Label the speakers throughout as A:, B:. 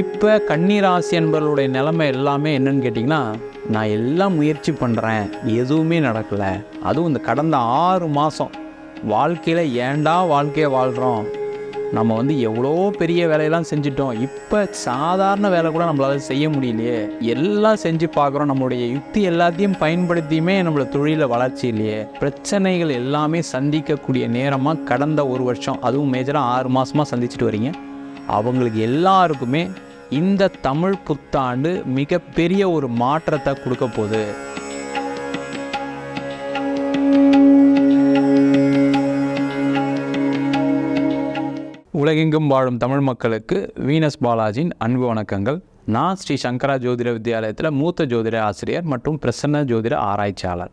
A: இப்போ கன்னிராசி என்பவர்களுடைய நிலைமை எல்லாமே என்னன்னு கேட்டிங்கன்னா நான் எல்லாம் முயற்சி பண்ணுறேன் எதுவுமே நடக்கலை. அதுவும் இந்த கடந்த ஆறு மாதம் வாழ்க்கையில் ஏன்டா வாழ்க்கையை வாழ்கிறோம் நம்ம வந்து எவ்வளோ பெரிய வேலையெல்லாம் செஞ்சிட்டோம். இப்போ சாதாரண வேலை கூட நம்மளால் செய்ய முடியலையே. எல்லாம் செஞ்சு பார்க்குறோம். நம்மளுடைய யுக்தி எல்லாத்தையும் பயன்படுத்தியுமே நம்மளோட தொழிலில் வளர்ச்சி இல்லையே. பிரச்சனைகள் எல்லாமே சந்திக்கக்கூடிய நேரமாக கடந்த ஒரு வருஷம். அதுவும் மேஜராக ஆறு மாதமாக சந்திச்சுட்டு வரீங்க. அவங்களுக்கு எல்லாருக்குமே இந்த தமிழ் புத்தாண்டு மிகப்பெரிய ஒரு மாற்றத்தை கொடுக்க போகுது. உலகெங்கும் வாழும் தமிழ் மக்களுக்கு வீனஸ் பாலாஜியின் அன்பு வணக்கங்கள். நான் ஸ்ரீ சங்கரா ஜோதிட வித்யாலயத்தில் மூத்த ஜோதிட ஆசிரியர் மற்றும் பிரசன்ன ஜோதிட ஆராய்ச்சியாளர்.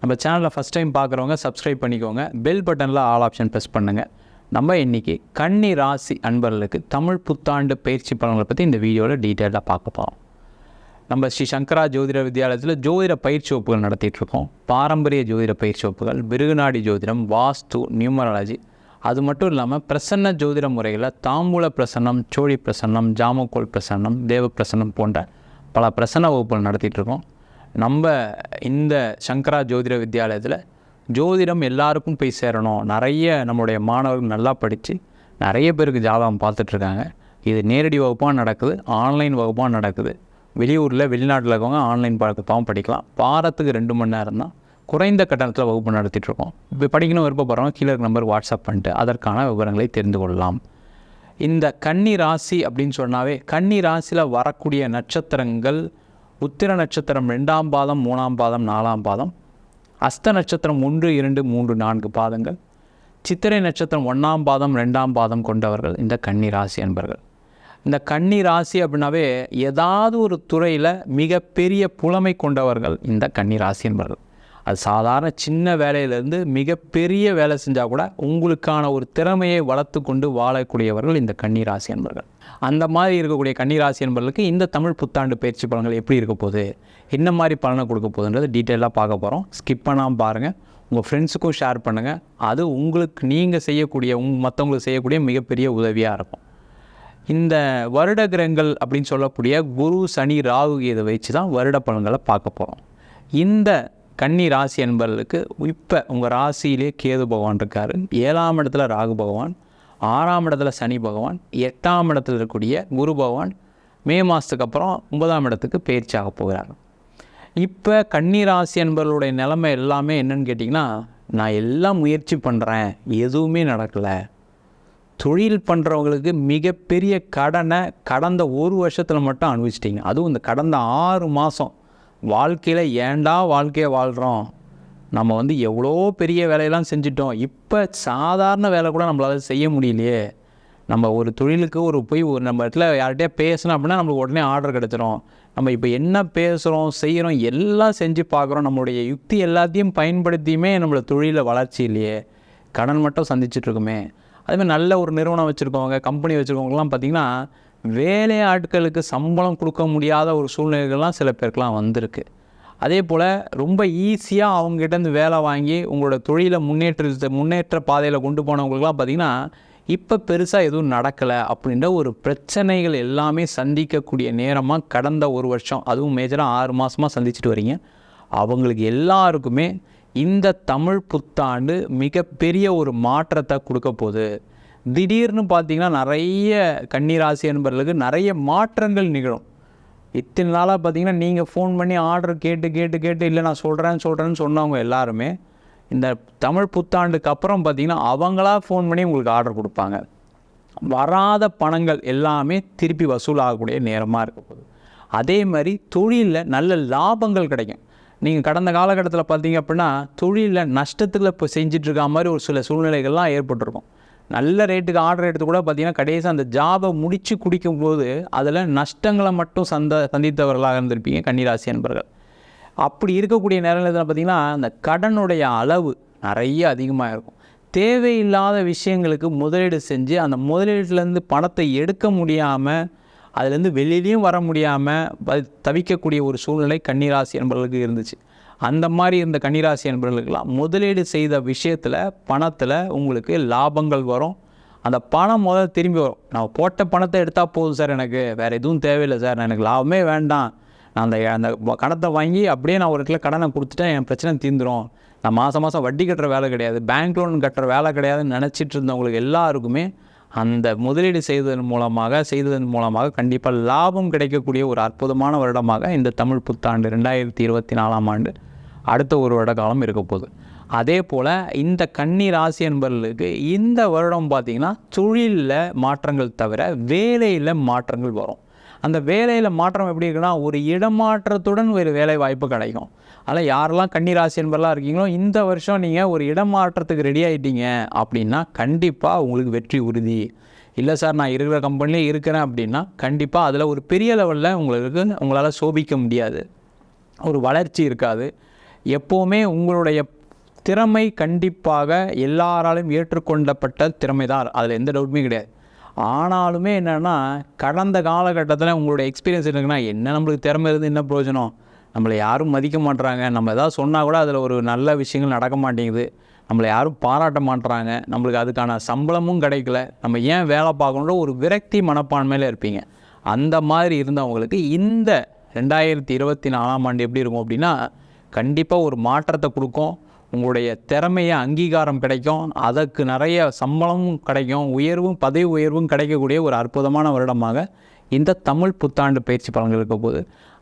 A: நம்ம சேனலை ஃபஸ்ட் டைம் பார்க்குறவங்க சப்ஸ்கிரைப் பண்ணிக்கோங்க. பெல் பட்டனில் ஆல் ஆப்ஷன் ப்ரெஸ் பண்ணுங்கள் நம்ம இன்றைக்கி கன்னி ராசி அன்பர்களுக்கு தமிழ் புத்தாண்டு பயிற்சி பலன்களை பற்றி இந்த வீடியோவில் டீட்டெயிலாக பார்க்க போகிறோம் நம்ம ஸ்ரீ சங்கரா ஜோதிட வித்யாலயத்தில் ஜோதிட பயிற்சி வகுப்புகள் நடத்திட்டுருக்கோம் பாரம்பரிய ஜோதிட பயிற்சி வகுப்புகள் மிருகநாடி ஜோதிடம் வாஸ்து நியூமராலஜி. அது மட்டும் இல்லாமல் பிரசன்ன ஜோதிட முறையில் தாம்பூல பிரசன்னம் சோழி பிரசன்னம் ஜாமக்கோல் பிரசன்னம் தேவ பிரசன்னம் போன்ற பல பிரசன்ன வகுப்புகள் நடத்திட்டுருக்கோம் நம்ம இந்த சங்கரா ஜோதிட வித்யாலயத்தில் ஜோதிடம் எல்லாருக்கும் போய் சேரணும். நிறைய நம்மளுடைய மாணவர்கள் நல்லா படித்து நிறைய பேருக்கு ஜாதகம் பார்த்துட்ருக்காங்க. இது நேரடி வகுப்பாக நடக்குது ஆன்லைன் வகுப்பாக நடக்குது. வெளியூரில் வெளிநாட்டில் இருக்கவங்க ஆன்லைன் பாடத்துப்பாகவும் படிக்கலாம். வாரத்துக்கு ரெண்டு மணி நேரம் தான் குறைந்த கட்டணத்தில் வகுப்பு நடத்திட்டுருக்கோம் இப்போ படிக்கணும் விருப்பப்படுறவங்க கீழே இருக்க நம்பர் வாட்ஸ்அப் பண்ணிட்டு அதற்கான விவரங்களை தெரிந்து கொள்ளலாம். இந்த கன்னி ராசி அப்படின்னு சொன்னாவே கன்னி ராசியில் வரக்கூடிய நட்சத்திரங்கள் உத்திர நட்சத்திரம் ரெண்டாம் பாதம் மூணாம் பாதம் நாலாம் பாதம் அஸ்த நட்சத்திரம் ஒன்று இரண்டு மூன்று நான்கு பாதங்கள் சித்திரை நட்சத்திரம் ஒன்றாம் பாதம் ரெண்டாம் பாதம் கொண்டவர்கள் இந்த கன்னி ராசி என்பர்கள் இந்த கன்னி ராசி அப்படின்னாவே ஏதாவது ஒரு துறையில் மிகப்பெரிய புலமை கொண்டவர்கள் இந்த கன்னி ராசி என்பர்கள் அது சாதாரண சின்ன வேலையிலேருந்து மிகப்பெரிய வேலை செஞ்சால் கூட உங்களுக்கான ஒரு திறமையை வளர்த்து கொண்டு வாழக்கூடியவர்கள் இந்த கன்னி ராசி என்பர்கள் அந்த மாதிரி இருக்கக்கூடிய கன்னிராசி என்பர்களுக்கு இந்த தமிழ் புத்தாண்டு பயிற்சி பலன்கள் எப்படி இருக்க போகுது? என்ன மாதிரி பலனை கொடுக்க போகுதுன்றது டீட்டெயிலாக பார்க்க போகிறோம் ஸ்கிப் பண்ணாமல் பாருங்கள் உங்கள் ஃப்ரெண்ட்ஸுக்கும் ஷேர் பண்ணுங்கள் அது உங்களுக்கு நீங்கள் செய்யக்கூடிய உங் மற்றவங்களுக்கு செய்யக்கூடிய மிகப்பெரிய உதவியாக இருக்கும். இந்த வருட கிரகங்கள் அப்படின்னு சொல்லக்கூடிய குரு சனி ராகு இதை வச்சு தான் வருட பலன்களை பார்க்க போகிறோம் இந்த கன்னி ராசி என்பவர்களுக்கு இப்போ உங்கள் ராசியிலே கேது பகவான் இருக்கார். ஏழாம் இடத்துல ராகு பகவான் ஆறாம் இடத்துல சனி பகவான் எட்டாம் இடத்துல இருக்கக்கூடிய குரு பகவான் மே மாதத்துக்கு அப்புறம் ஒன்பதாம் இடத்துக்கு பயிற்சியாக போகிறார். இப்போ கன்னிராசி என்பவர்களுடைய நிலைமை எல்லாமே என்னன்னு கேட்டிங்கன்னா நான் எல்லாம் முயற்சி பண்ணுறேன் எதுவுமே நடக்கலை. தொழில் பண்ணுறவங்களுக்கு மிகப்பெரிய கடனை கடந்த ஒரு வருஷத்தில் மட்டும் அனுபவிச்சிட்டிங்க. அதுவும் இந்த கடந்த ஆறு மாதம் வாழ்க்கையில் ஏன்டா வாழ்க்கையை வாழ்கிறோம் நம்ம வந்து எவ்வளோ பெரிய வேலையெல்லாம் செஞ்சிட்டோம். இப்போ சாதாரண வேலை கூட நம்மளால் செய்ய முடியலையே. நம்ம ஒரு தொழிலுக்கு ஒரு போய் ஒரு நம்ம இடத்துல யார்கிட்டயா பேசணும் அப்படின்னா நம்மளுக்கு உடனே ஆர்டர் கிடச்சிரும். நம்ம இப்போ என்ன பேசுகிறோம் செய்கிறோம் எல்லாம் செஞ்சு பார்க்குறோம். நம்மளுடைய யுக்தி எல்லாத்தையும் பயன்படுத்தியுமே நம்மளோட தொழிலில் வளர்ச்சி இல்லையே கடன் மட்டும் சந்திச்சிட்ருக்குமே அதுமாதிரி நல்ல ஒரு நிறுவனம் வச்சுருக்கவங்க கம்பெனி வச்சுருக்கவங்கலாம் பார்த்திங்கன்னா வேலை ஆட்களுக்கு சம்பளம் கொடுக்க முடியாத ஒரு சூழ்நிலைகள்லாம் சில பேருக்கெலாம் வந்திருக்கு. அதே போல் ரொம்ப ஈஸியாக அவங்ககிட்டேருந்து வேலை வாங்கி உங்களோட தொழிலை முன்னேற்ற முன்னேற்ற பாதையில் கொண்டு போனவங்களுக்குலாம் பார்த்திங்கன்னா இப்போ பெருசாக எதுவும் நடக்கலை அப்படின்ற ஒரு பிரச்சனைகள் எல்லாமே சந்திக்கக்கூடிய நேரமாக கடந்த ஒரு வருஷம் அதுவும் மேஜராக ஆறு மாதமாக சந்திச்சுட்டு வரீங்க. அவங்களுக்கு எல்லாருக்குமே இந்த தமிழ் புத்தாண்டு மிகப்பெரிய ஒரு மாற்றத்தை கொடுக்க போகுது. திடீர்னு பார்த்தீங்கன்னா நிறைய கன்னிராசி என்பவர்களுக்கு நிறைய மாற்றங்கள் நிகழும். இத்தனை நாளாக பார்த்தீங்கன்னா நீங்கள் ஃபோன் பண்ணி ஆர்டர் கேட்டு கேட்டு கேட்டு இல்லை நான் சொல்கிறேன்னு சொல்கிறேன்னு சொன்னவங்க எல்லாருமே இந்த தமிழ் புத்தாண்டுக்கு அப்புறம் பார்த்தீங்கன்னா அவங்களா ஃபோன் பண்ணி உங்களுக்கு ஆர்டர் கொடுப்பாங்க. வராத பணங்கள் எல்லாமே திருப்பி வசூலாகக்கூடிய நேரமாக இருக்க போகுது. அதே மாதிரி தொழிலில் நல்ல லாபங்கள் கிடைக்கும். நீங்கள் கடந்த காலகட்டத்தில் பார்த்தீங்க அப்படின்னா தொழிலில் நஷ்டத்தில் இப்போ செஞ்சிட்ருக்க மாதிரி ஒரு சில சூழ்நிலைகள்லாம் ஏற்பட்டிருக்கும். நல்ல ரேட்டுக்கு ஆர்டர் எடுத்து கூட பார்த்தீங்கன்னா கடைசியாக அந்த ஜாபை முடித்து குடிக்கும்போது அதில் நஷ்டங்களை மட்டும் சந்த சந்தித்தவர்களாக இருந்திருப்பீங்க கன்னிராசி என்பர்கள் அப்படி இருக்கக்கூடிய நேரத்தில் பார்த்தீங்கன்னா அந்த கடனுடைய அளவு நிறைய அதிகமாக இருக்கும். தேவையில்லாத விஷயங்களுக்கு முதலீடு செஞ்சு அந்த முதலீட்டிலேருந்து பணத்தை எடுக்க முடியாமல் அதுலேருந்து வெளியிலையும் வர முடியாமல் தவிக்கக்கூடிய ஒரு சூழ்நிலை கன்னிராசி என்பவர்களுக்கு இருந்துச்சு. அந்த மாதிரி இருந்த கன்னிராசி என்பவர்களுக்கெல்லாம் முதலீடு செய்த விஷயத்தில் பணத்தில் உங்களுக்கு லாபங்கள் வரும். அந்த பணம் முதல்ல திரும்பி வரும். நான் போட்ட பணத்தை எடுத்தால் போதும் சார் எனக்கு. வேறு எதுவும் தேவையில்லை சார். நான் எனக்கு லாபமே வேண்டாம். நான் அந்த அந்த கடத்தை வாங்கி அப்படியே நான் ஒரு இடத்துல கடனை கொடுத்துட்டேன் என் பிரச்சனை தீந்துரும் நான் மாதம் மாதம் வட்டி கட்டுற வேலை கிடையாது. பேங்க் லோன் கட்டுற வேலை கிடையாதுன்னு நினச்சிட்டு இருந்தவங்களுக்கு எல்லாருக்குமே அந்த முதலீடு செய்ததன் மூலமாக செய்ததன் மூலமாக கண்டிப்பாக லாபம் கிடைக்கக்கூடிய ஒரு அற்புதமான வருடமாக இந்த தமிழ் புத்தாண்டு ரெண்டாயிரத்தி இருபத்தி நாலாம் ஆண்டு அடுத்த ஒரு வருட காலம் இருக்க போகுது. அதே போல் இந்த கன்னி ராசி என்பவர்களுக்கு இந்த வருடம் பார்த்திங்கன்னா தொழிலில் மாற்றங்கள் தவிர வேலையில் மாற்றங்கள் வரும். அந்த வேலையில் மாற்றம் எப்படி இருக்குன்னா ஒரு இடமாற்றத்துடன் ஒரு வேலை வாய்ப்பு கிடைக்கும். அதில் யாரெல்லாம் கன்னிராசி என்பதெல்லாம் இருக்கீங்களோ இந்த வருஷம் நீங்கள் ஒரு இடமாற்றத்துக்கு ரெடி ஆகிட்டீங்க அப்படின்னா கண்டிப்பாக உங்களுக்கு வெற்றி உறுதி. இல்லை சார் நான் இருக்கிற கம்பெனிலே இருக்கிறேன் அப்படின்னா கண்டிப்பாக அதில் ஒரு பெரிய லெவலில் உங்களுக்கு உங்களால் சோபிக்க முடியாது. ஒரு வளர்ச்சி இருக்காது. எப்போவுமே உங்களுடைய திறமை கண்டிப்பாக எல்லாராலும் ஏற்றுக்கொள்ளப்பட்ட திறமை தான் அதில் எந்த டவுட்டுமே கிடையாது. ஆனாலுமே என்னென்னா கடந்த காலகட்டத்தில் உங்களுடைய எக்ஸ்பீரியன்ஸ் இருக்குன்னா என்ன நம்மளுக்கு திறமை இருந்து என்ன பிரயோஜனம்? நம்மளை யாரும் மதிக்க மாட்றாங்க. நம்ம எதாவது சொன்னால் கூட அதில் ஒரு நல்ல விஷயங்கள் நடக்க மாட்டேங்குது. நம்மளை யாரும் பாராட்ட மாட்டுறாங்க நம்மளுக்கு அதுக்கான சம்பளமும் கிடைக்கல. நம்ம ஏன் வேலை பார்க்கணுன்ற ஒரு விரக்தி மனப்பான்மையில் இருப்பீங்க. அந்த மாதிரி இருந்தவங்களுக்கு இந்த ரெண்டாயிரத்தி இருபத்தி நாலாம் ஆண்டு எப்படி இருக்கும் அப்படின்னா கண்டிப்பாக ஒரு மாற்றத்தை கொடுக்கும். உங்களுடைய திறமையை அங்கீகாரம் கிடைக்கும். அதற்கு நிறைய சம்பளமும் கிடைக்கும். உயர்வும் பதவி உயர்வும் கிடைக்கக்கூடிய ஒரு அற்புதமான வருடமாக இந்த தமிழ் புத்தாண்டு பயிற்சி பலன்கள் இருக்க போகுது.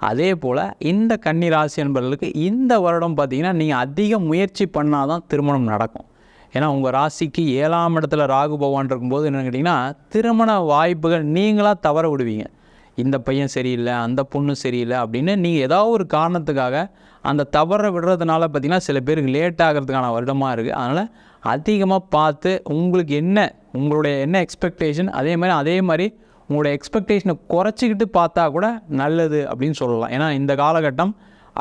A: அதே போல் இந்த கன்னி ராசி என்பவர்களுக்கு இந்த வருடம் பார்த்திங்கன்னா நீங்கள் அதிக முயற்சி பண்ணால் தான் திருமணம் நடக்கும். ஏன்னா உங்கள் ராசிக்கு ஏழாம் இடத்துல ராகு பகவான் இருக்கும்போது என்னென்னு கேட்டிங்கன்னா திருமண வாய்ப்புகள் நீங்களாக தவற விடுவீங்க. இந்த பையன் சரியில்லை அந்த பொண்ணு சரியில்லை அப்படின்னு நீங்கள் ஏதாவது ஒரு காரணத்துக்காக அந்த தவறை விடுறதுனால பார்த்திங்கன்னா சில பேருக்கு லேட் ஆகிறதுக்கான வருடமாக இருக்குது அதனால் அதிகமாக பார்த்து உங்களுக்கு என்ன உங்களுடைய என்ன எக்ஸ்பெக்டேஷன் அதே மாதிரி அதே மாதிரி உங்களுடைய எக்ஸ்பெக்டேஷனை குறைச்சிக்கிட்டு பார்த்தா கூட நல்லது அப்படின்னு சொல்லலாம். ஏன்னா இந்த காலகட்டம்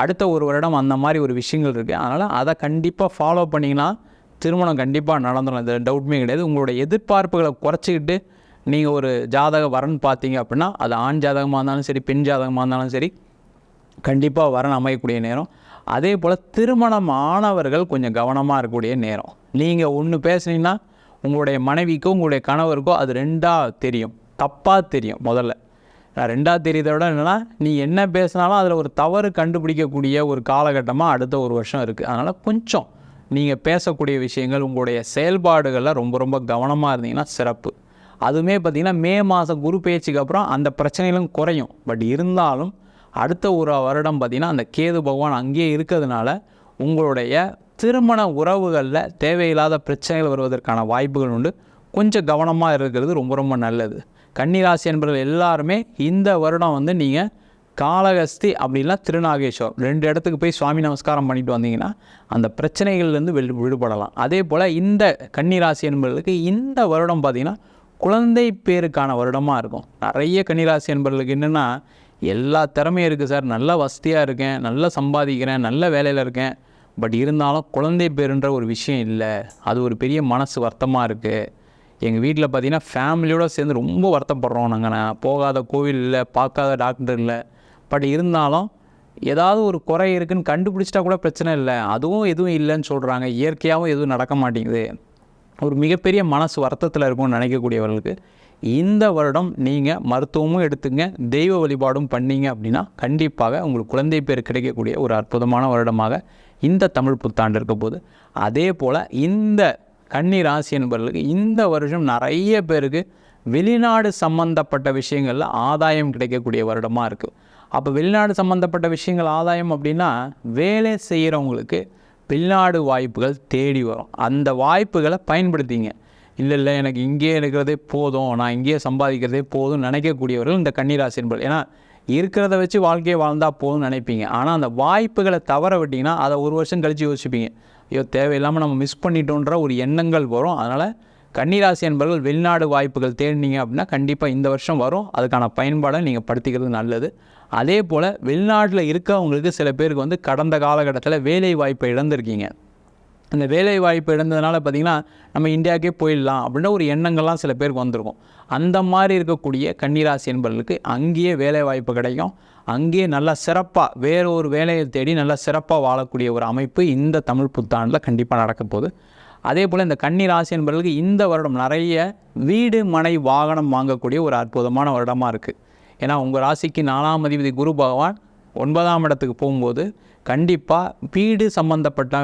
A: அடுத்த ஒரு வருடம் அந்த மாதிரி ஒரு விஷயங்கள் இருக்குது அதனால் அதை கண்டிப்பாக ஃபாலோ பண்ணிங்கன்னா திருமணம் கண்டிப்பாக நடந்துடும் இது டவுட்மே கிடையாது. உங்களுடைய எதிர்பார்ப்புகளை குறைச்சிக்கிட்டு நீங்கள் ஒரு ஜாதக வரன் பார்த்தீங்க அப்படின்னா அது ஆண் ஜாதகமாக இருந்தாலும் சரி பெண் ஜாதகமாக இருந்தாலும் சரி கண்டிப்பாக வரன் அமையக்கூடிய நேரம். அதே போல் திருமணம் ஆனவர்கள் கொஞ்சம் கவனமாக இருக்கக்கூடிய நேரம். நீங்கள் ஒன்று பேசுனீங்கன்னா உங்களுடைய மனைவிக்கோ உங்களுடைய கணவருக்கோ அது ரெண்டாக தெரியும். தப்பாக தெரியும் முதல்ல. நான் ரெண்டாவது தெரியுதை விட என்னென்னா நீ என்ன பேசினாலும் அதில் ஒரு தவறு கண்டுபிடிக்கக்கூடிய ஒரு காலகட்டமாக அடுத்த ஒரு வருஷம் இருக்குது அதனால் கொஞ்சம் நீங்கள் பேசக்கூடிய விஷயங்கள் உங்களுடைய செயல்பாடுகளில் ரொம்ப ரொம்ப கவனமாக இருந்தீங்கன்னா சிறப்பு. அதுவுமே பார்த்திங்கன்னா மே மாதம் குரு பேச்சுக்கு அப்புறம் அந்த பிரச்சனைகளும் குறையும். பட் இருந்தாலும் அடுத்த ஒரு வருடம் பார்த்திங்கன்னா அந்த கேது பகவான் அங்கேயே இருக்கிறதுனால உங்களுடைய திருமண உறவுகளில் தேவையில்லாத பிரச்சனைகள் வருவதற்கான வாய்ப்புகள் உண்டு. கொஞ்சம் கவனமாக இருக்கிறது ரொம்ப ரொம்ப நல்லது. கன்னிராசி என்பவர்கள் எல்லாருமே இந்த வருடம் வந்து நீங்கள் காளகஸ்தி அப்படின்னா திருநாகேஸ்வரம். ரெண்டு இடத்துக்கு போய் சுவாமி நமஸ்காரம் பண்ணிட்டு வந்தீங்கன்னா அந்த பிரச்சனைகள்லேருந்து வெளி விடுபடலாம். அதே போல் இந்த கன்னிராசி என்பவர்களுக்கு இந்த வருடம் பார்த்திங்கன்னா குழந்தை பேருக்கான வருடமாக இருக்கும். நிறைய கன்னிராசி என்பவர்களுக்கு என்னென்னா எல்லா திறமையும் இருக்குது சார். நல்ல வசதியாக இருக்கேன் நல்லா சம்பாதிக்கிறேன் நல்ல வேலையில் இருக்கேன். பட் இருந்தாலும் குழந்தை பேருன்ற ஒரு விஷயம் இல்லை. அது ஒரு பெரிய மனசு வருத்தமாக இருக்குது எங்கள் வீட்டில் பார்த்தீங்கன்னா ஃபேமிலியோடு சேர்ந்து ரொம்ப வருத்தப்படுறோம் நாங்கள் நான் போகாத கோவில் இல்லை பார்க்காத டாக்டர் இல்லை. பட் இருந்தாலும் ஏதாவது ஒரு குறை இருக்குதுன்னு கண்டுபிடிச்சிட்டா கூட பிரச்சனை இல்லை. அதுவும் எதுவும் இல்லைன்னு சொல்கிறாங்க இயற்கையாகவும் எதுவும் நடக்க மாட்டேங்குது. ஒரு மிகப்பெரிய மனசு வருத்தத்தில் இருக்கும்னு நினைக்கக்கூடியவர்களுக்கு இந்த வருடம் நீங்கள் மருத்துவமும் எடுத்துங்க தெய்வ வழிபாடும் பண்ணீங்க அப்படின்னா கண்டிப்பாக உங்களுக்கு குழந்தை பேர் கிடைக்கக்கூடிய ஒரு அற்புதமான வருடமாக இந்த தமிழ் புத்தாண்டு இருக்க போது அதே போல் இந்த கன்னி ராசி என்பவர்களுக்கு இந்த வருஷம் நிறைய பேருக்கு வெளிநாடு சம்பந்தப்பட்ட விஷயங்களில் ஆதாயம் கிடைக்கக்கூடிய வருடமாக இருக்குது அப்போ வெளிநாடு சம்மந்தப்பட்ட விஷயங்கள் ஆதாயம் அப்படின்னா வேலை செய்கிறவங்களுக்கு வெளிநாடு வாய்ப்புகள் தேடி வரும். அந்த வாய்ப்புகளை பயன்படுத்திங்க. இல்லை இல்லை எனக்கு இங்கேயே இருக்கிறதே போதும். நான் இங்கேயே சம்பாதிக்கிறதே போதும் நினைக்கக்கூடியவர்கள் இந்த கன்னிராசி என்பது ஏன்னா இருக்கிறத வச்சு வாழ்க்கையை வாழ்ந்தால் போதும்னு நினைப்பீங்க. ஆனால் அந்த வாய்ப்புகளை தவற விட்டிங்கன்னா அதை ஒரு வருஷம் கழித்து யோசிப்பீங்க. ஐயோ தேவையில்லாமல் நம்ம மிஸ் பண்ணிட்டோன்ற ஒரு எண்ணங்கள் வரும். அதனால் கன்னிராசி என்பவர்கள் வெளிநாடு வாய்ப்புகள் தேடினீங்க அப்படின்னா கண்டிப்பாக இந்த வருஷம் வரும். அதுக்கான பயன்பாடை நீங்கள் படுத்திக்கிறது நல்லது. அதே போல் வெளிநாட்டில் இருக்கவங்களுக்கு சில பேருக்கு வந்து கடந்த காலகட்டத்தில் வேலை வாய்ப்பை இழந்திருக்கீங்க. அந்த வேலை வாய்ப்பு இழந்ததுனால பார்த்திங்கன்னா நம்ம இந்தியாவுக்கே போயிடலாம் அப்படின்ற ஒரு எண்ணங்கள்லாம் சில பேருக்கு வந்திருக்கும். அந்த மாதிரி இருக்கக்கூடிய கன்னிராசி என்பவர்களுக்கு அங்கேயே வேலை வாய்ப்பு கிடைக்கும். அங்கேயே நல்லா சிறப்பாக வேறு ஒரு வேலையை தேடி நல்லா சிறப்பாக வாழக்கூடிய ஒரு அமைப்பு இந்த தமிழ் புத்தாண்டில் கண்டிப்பாக நடக்க போகுது. அதே போல் இந்த கன்னி ராசி என்பவர்களுக்கு இந்த வருடம் நிறைய வீடு மனை வாகனம் வாங்கக்கூடிய ஒரு அற்புதமான வருடமாக இருக்குது ஏன்னா உங்கள் ராசிக்கு நாலாம் அதிபதி குரு பகவான் ஒன்பதாம் இடத்துக்கு போகும்போது கண்டிப்பாக வீடு சம்மந்தப்பட்ட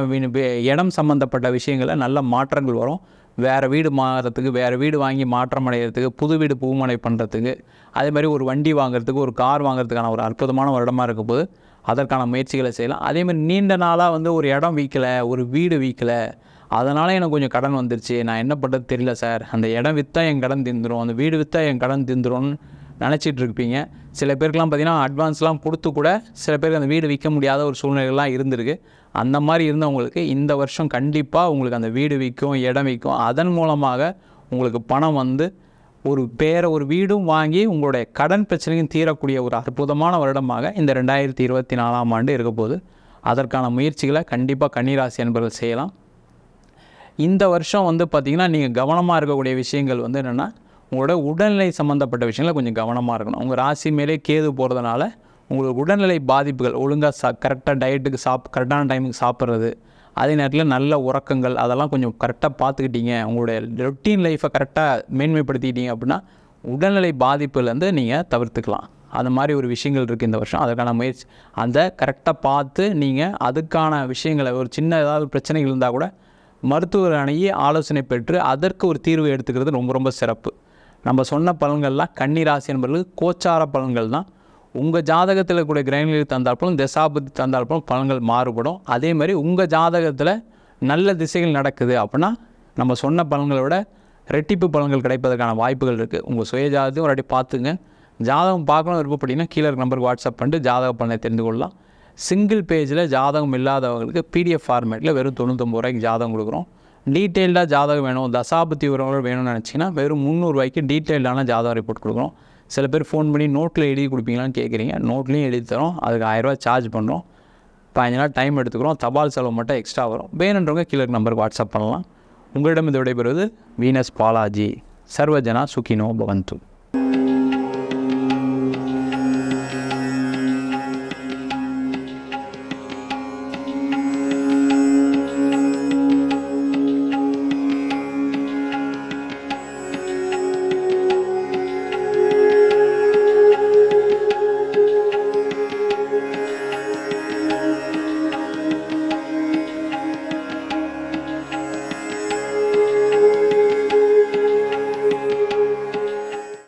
A: இடம் சம்மந்தப்பட்ட விஷயங்களில் நல்ல மாற்றங்கள் வரும். வேறு வீடு மாறுறதுக்கு வேறு வீடு வாங்கி மாற்றம் அடைகிறதுக்கு புது வீடு பூமனை பண்ணுறதுக்கு அதே மாதிரி ஒரு வண்டி வாங்குறதுக்கு ஒரு கார் வாங்குறதுக்கான ஒரு அற்புதமான வருடமாக இருக்கும் போது அதற்கான முயற்சிகளை செய்யலாம். அதேமாதிரி நீண்ட நாளாக வந்து ஒரு இடம் விற்கலை ஒரு வீடு விற்கலை அதனால் எனக்கு கொஞ்சம் கடன் வந்துருச்சு. நான் என்ன பண்ணுறது தெரியல சார். அந்த இடம் விற்றா என் கடன் தீர்ந்துரும் அந்த வீடு விற்றா என் கடன் தீர்ந்துரும்னு நினச்சிட்டு இருப்பீங்க. சில பேருக்குலாம் பார்த்தீங்கன்னா அட்வான்ஸ்லாம் கொடுத்து கூட சில பேருக்கு அந்த வீடு விற்க முடியாத ஒரு சூழ்நிலைலாம் இருந்திருக்கு. அந்த மாதிரி இருந்தவங்களுக்கு இந்த வருஷம் கண்டிப்பாக உங்களுக்கு அந்த வீடு விற்கும் இடம் விற்கும் அதன் மூலமாக உங்களுக்கு பணம் வந்து ஒரு பேரை ஒரு வீடும் வாங்கி உங்களுடைய கடன் பிரச்சனையும் தீரக்கூடிய ஒரு அற்புதமான வருடமாக இந்த ரெண்டாயிரத்தி இருபத்தி நாலாம் ஆண்டு இருக்க போது அதற்கான முயற்சிகளை கண்டிப்பாக கன்னிராசி என்பவர்கள் செய்யலாம். இந்த வருஷம் வந்து பார்த்திங்கன்னா நீங்கள் கவனமாக இருக்கக்கூடிய விஷயங்கள் வந்து என்னென்னா உங்களோட உடல்நிலை சம்மந்தப்பட்ட விஷயங்கள கொஞ்சம் கவனமாக இருக்கணும். உங்கள் ராசி மேலே கேது போகிறதுனால உங்களுக்கு உடல்நிலை பாதிப்புகள் ஒழுங்காக சா கரெக்டாக டயட்டுக்கு சாப் கரெக்டான டைமுக்கு சாப்பிட்றது அதே நேரத்தில் நல்ல உறக்கங்கள் அதெல்லாம் கொஞ்சம் கரெக்டாக பார்த்துக்கிட்டீங்க. உங்களுடைய ரொட்டீன் லைஃப்பை கரெக்டாக மேன்மைப்படுத்திக்கிட்டீங்க அப்படின்னா உடல்நிலை பாதிப்புலேருந்து நீங்கள் தவிர்த்துக்கலாம். அந்த மாதிரி ஒரு விஷயங்கள் இருக்குது இந்த வருஷம். அதற்கான முயற்சி அந்த கரெக்டாக பார்த்து நீங்கள் அதுக்கான விஷயங்களை ஒரு சின்ன ஏதாவது பிரச்சனைகள் இருந்தால் கூட மருத்துவர் அணுகி ஆலோசனை பெற்று அதற்கு ஒரு தீர்வு எடுத்துக்கிறது ரொம்ப ரொம்ப சிறப்பு. நம்ம சொன்ன பலன்கள்லாம் கன்னிராசி என்பவர்களுக்கு கோச்சார பலன்கள் தான். உங்கள் ஜாதகத்தில் கூட கிரகங்களுக்கு தந்தால்போலும் தசாபதி தந்தால்போலும் பலன்கள் மாறுபடும். அதே மாதிரி உங்கள் ஜாதகத்தில் நல்ல திசைகள் நடக்குது அப்படின்னா நம்ம சொன்ன பலன்களை விட ரெட்டிப்பு பலன்கள் கிடைப்பதற்கான வாய்ப்புகள் இருக்குது உங்கள் சுய ஜாதகத்தையும் ஒரு அடி பார்த்துங்க ஜாதகம் பார்க்கணும் விருப்பப்பட்டீங்கன்னா கீழே இருக்க நம்பருக்கு வாட்ஸ்அப் பண்ணிட்டு ஜாதக பலனை தெரிந்து கொள்ளலாம். சிங்கிள் பேஜில் ஜாதகம் இல்லாதவங்களுக்கு பிடிஎஃப் ஃபார்மேட்டில் வெறும் தொண்ணூத்தொம்பது ரூபாய்க்கு ஜாதகம் கொடுக்குறோம். டீட்டெயில்டாக ஜாதகம் வேணும் தசாபத்தி உறவுகள் வேணும்னு நினச்சிங்கன்னா வெறும் முந்நூறுரூவாய்க்கு டீட்டெயில்டான ஜாதகம் ரிப்போர்ட் கொடுக்குறோம். சில பேர் ஃபோன் பண்ணி நோட்டில் எழுதி கொடுப்பீங்களான்னு கேட்குறீங்க நோட்லேயும் எழுதி தரோம். அதுக்கு ஆயிரரூவா சார்ஜ் பண்ணுறோம் பதினஞ்சு நாள் டைம் எடுத்துக்கிறோம். தபால் செலவு மட்டும் எக்ஸ்ட்ரா வரும். வேணுன்றவங்க கீழே நம்பருக்கு வாட்ஸ்அப் பண்ணலாம். உங்களிடம் இது விடைபெறுவது வீனஸ் பாலாஜி. சர்வஜனா சுகினோ பவந்து.